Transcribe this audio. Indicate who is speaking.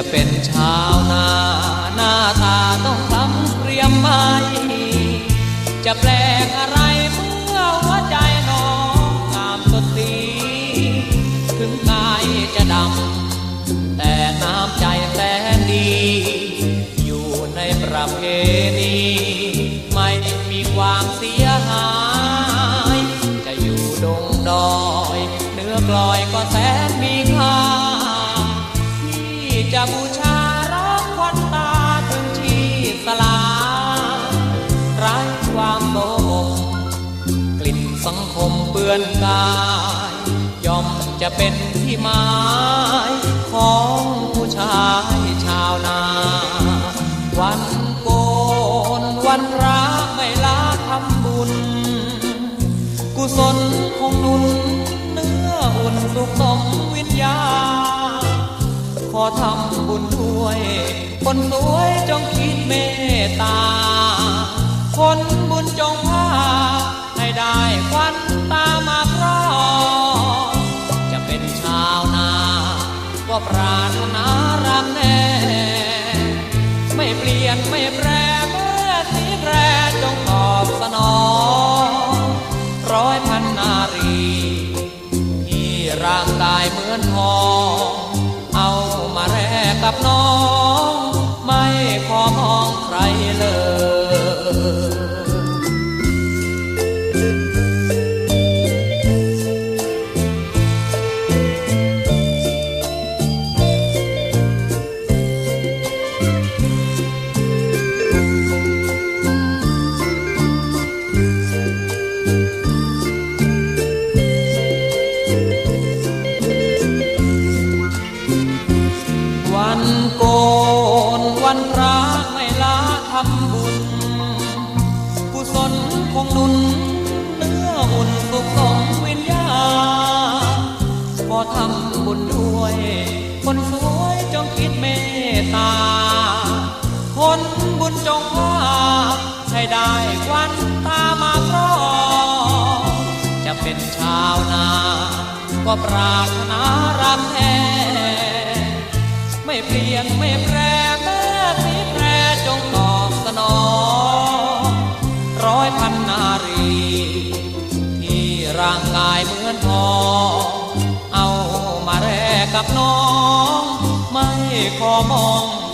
Speaker 1: จะเป็นชาวนาหน้าตาต้องทำเตรียมไม่จะแปลกอะไรเมื่อหัวใจน้องงามสดสีถึงกายจะดำ แต่น้ำใจแสนดี อยู่ในประเพณีไม่มีความเสียหาย จะอยู่ดงดอย เนื้อกลอยก็แสนมีค่า จะบูชารักควันตาถึงชีพสลายไร้ความโลภกลิ่นสังคมเปื้อนกายย่อมจะเป็นที่หมายของผู้ชายชาวนา วันโกนวันรักไม่ลาทำบุญ กุศลคงนุนเนื้ออุ่นสุขสมวิญญา วย คนสวยจงคิดเมตตา คนบุญจงพาให้ได้ควันตามาครองจะเป็นชาวนาก็ปรารถนารักแน่ ไม่เปลี่ยนไม่แปรเมื่อสีแปรจงตอบสนองร้อยพันนารี ที่ร่างกายเหมือนทอง ญด้วย คนสวยจงคิดเมตตา คนบุญจงพาให้ได้ควันตามาครองจะเป็นชาวนา ก็ปรารถนารักแท้ไม่เปลี่ยนไม่แปรแม้สีแปรจงตอบสนองร้อยพันนารี ที่ร่างกายเหมือนทอง กับน้อง ไม่ขอมอง